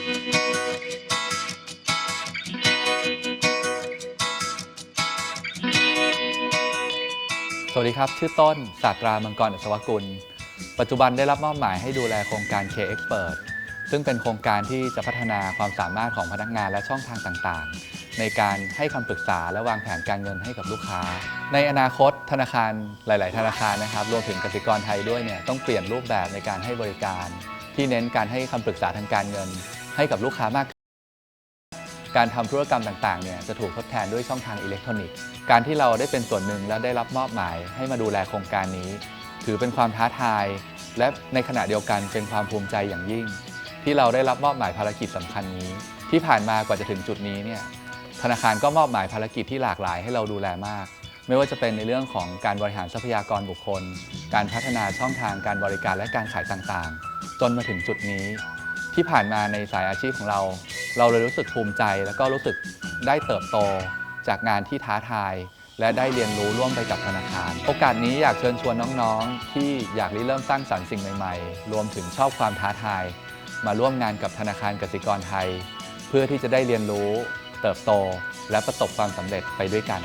สวัสดีครับ ชื่อต้นศาสตรามังกรอัศวกุล ปัจจุบันได้รับมอบหมายให้ดูแลโครงการ K Expert ซึ่งเป็นโครงการที่จะพัฒนาความสามารถของพนักงานและช่องทางต่างๆ ในการให้คำปรึกษาและวางแผนการเงินให้กับลูกค้า ในอนาคตธนาคารหลาย ๆ ธนาคารนะครับรวมถึงกสิกรไทยด้วยเนี่ยต้องเปลี่ยนรูปแบบในการให้บริการ ที่เน้นการให้คำปรึกษาทางการเงิน ให้กับลูกค้ามากขึ้นการทำธุรกรรมต่างๆเนี่ยจะถูกทดแทนด้วยช่องทางอิเล็กทรอนิกส์ การที่เราได้เป็นส่วนหนึ่งและได้รับมอบหมายให้มาดูแลโครงการนี้ ถือเป็นความท้าทาย และในขณะเดียวกันเป็นความภูมิใจอย่างยิ่ง ที่เราได้รับมอบหมายภารกิจสำคัญนี้ ที่ผ่านมากว่าจะถึงจุดนี้เนี่ยธนาคารก็มอบหมายภารกิจที่หลากหลายให้เราดูแลมาก ไม่ว่าจะเป็นในเรื่องของการบริหารทรัพยากรบุคคล การพัฒนาช่องทางการบริการและการขายต่างๆ จนมาถึงจุดนี้ ที่ผ่านมาในสายอาชีพของเรา เราเลยรู้สึกภูมิใจ แล้วก็รู้สึกได้เติบโตจากงานที่ท้าทาย และได้เรียนรู้ร่วมไปกับธนาคาร โอกาสนี้อยากเชิญชวนน้องๆ ที่อยากริเริ่มสร้างสรรค์สิ่งใหม่ๆ รวมถึงชอบความท้าทาย มาร่วมงานกับธนาคารกสิกรไทย เพื่อที่จะได้เรียนรู้ เติบโต และประสบความสำเร็จไปด้วยกัน